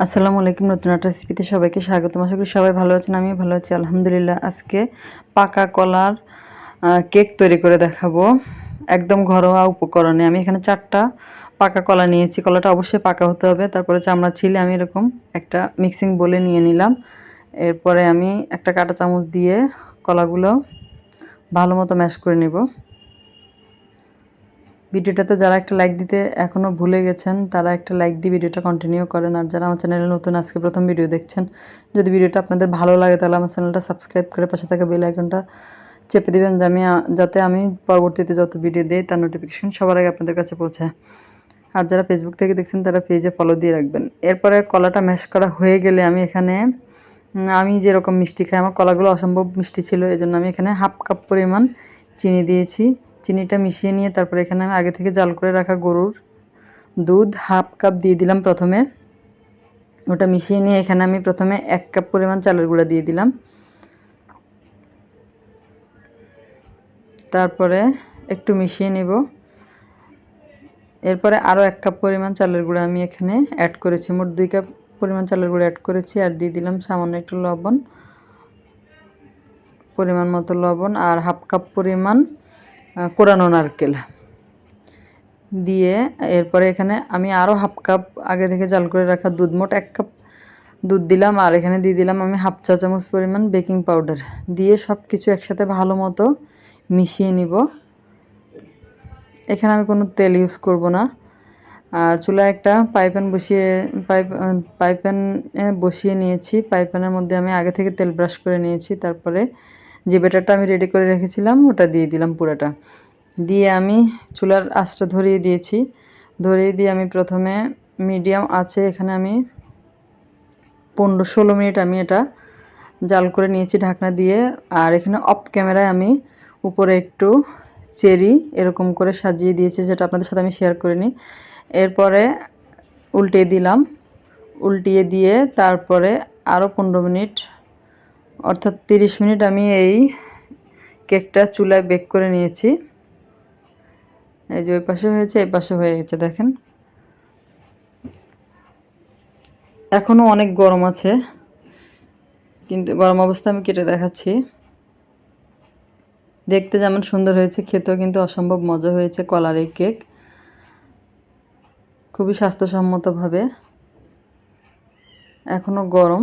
আসসালামু আলাইকুম, নতুন একটা রেসিপিতে সবাইকে স্বাগতম। আশা করি সবাই ভালো আছেন আমি ভালো আছি। আলহামদুলিল্লাহ, আজকে পাকা কলার কেক তৈরি করে দেখাবো। একদম ঘরোয়া উপকরণে। আমি এখানে চারটা পাকা কলা নিয়েছি। কলাটা অবশ্যই পাকা হতে হবে। তারপরে চামড়া ছিলে, আমি এরকম একটা মিক্সিং বলে নিয়ে নিলাম। এরপরে আমি একটা কাঁটা চামচ দিয়ে কলাগুলো ভালো মতো ম্যাশ করে নেব। ভিডিওটাতে যারা একটা লাইক দিতে এখনও ভুলে গেছেন, তারা একটা লাইক দিয়ে ভিডিওটা কন্টিনিউ করেন। আর যারা আমার চ্যানেলে নতুন, আজকে প্রথম ভিডিও দেখছেন, যদি ভিডিওটা আপনাদের ভালো লাগে, তাহলে আমার চ্যানেলটা সাবস্ক্রাইব করে পাশে থাকা বেল আইকনটা চেপে দেবেন, যে আমি, যাতে আমি পরবর্তীতে যত ভিডিও দিই, তার নোটিফিকেশন সবার আগে আপনাদের কাছে পৌঁছায়। আর যারা ফেসবুক থেকে দেখছেন, তারা পেজে ফলো দিয়ে রাখবেন। এরপরে কলাটা ম্যাশ করা হয়ে গেলে আমি এখানে আমি যেরকম মিষ্টি খাই, আমার কলাগুলো অসম্ভব মিষ্টি ছিল এই জন্য আমি এখানে হাফ কাপ পরিমাণ চিনি দিয়েছি। চিনিটা মিশিয়ে নিয়ে তারপরে এখানে আমি আগে থেকে জাল করে রাখা গরুর দুধ হাফ কাপ দিয়ে দিলাম প্রথমে। ওটা মিশিয়ে নিয়ে এখানে আমি প্রথমে এক কাপ পরিমাণ চালের গুঁড়া দিয়ে দিলাম। তারপরে একটু মিশিয়ে নেব। এরপরে আরও এক কাপ পরিমাণ চালের গুঁড়া আমি এখানে অ্যাড করেছি। মোট দুই কাপ পরিমাণ চালের গুঁড়া অ্যাড করেছি আর দিয়ে দিলাম সামান্য একটু লবণ। পরিমাণ মতো লবণ আর হাফ কাপ পরিমাণ কোরানো নারকেল। দিয়ে এরপরে এখানে আমি আরও হাফ কাপ আগে থেকে জাল করে রাখা দুধ, মোট এক কাপ দুধ দিলাম আর এখানে দিয়ে দিলাম আমি হাফ চা চামচ পরিমাণ বেকিং পাউডার। দিয়ে সব কিছু একসাথে ভালো মতো মিশিয়ে নিব। এখানে আমি কোনো তেল ইউজ করব না। আর চুলায় একটা পাইপ্যান বসিয়ে, পাইপ পাইপ্যান বসিয়ে নিয়েছি। পাইপ্যানের মধ্যে আমি আগে থেকে তেল ব্রাশ করে নিয়েছি। তারপরে যে ব্যাটারটা আমি রেডি করে রেখেছিলাম, ওটা দিয়ে দিলাম পুরোটা। দিয়ে আমি চুলার আঁচটা ধরিয়ে দিয়েছি। ধরিয়ে দিয়ে আমি প্রথমে মিডিয়াম আছে, এখানে আমি পনেরো ষোলো মিনিট আমি এটা জাল করে নিয়েছি ঢাকনা দিয়ে। আর এখানে অফ ক্যামেরায় আমি উপরে একটু চেরি এরকম করে সাজিয়ে দিয়েছি, যেটা আপনাদের সাথে আমি শেয়ার করে নিই এরপরে উল্টিয়ে দিলাম। উল্টিয়ে দিয়ে তারপরে আরও পনেরো মিনিট অর্থাৎ তিরিশ মিনিট আমি এই কেকটা চুলায় বেক করে নিয়েছি। এই যে ওই পাশে হয়েছে, এই পাশে হয়ে গেছে, দেখেন। এখনও অনেক গরম আছে, কিন্তু গরম অবস্থা আমি কেটে দেখাচ্ছি। দেখতে যেমন সুন্দর হয়েছে, খেতেও কিন্তু অসম্ভব মজা হয়েছে কলার এই কেক। খুবই স্বাস্থ্যসম্মতভাবে। এখনও গরম।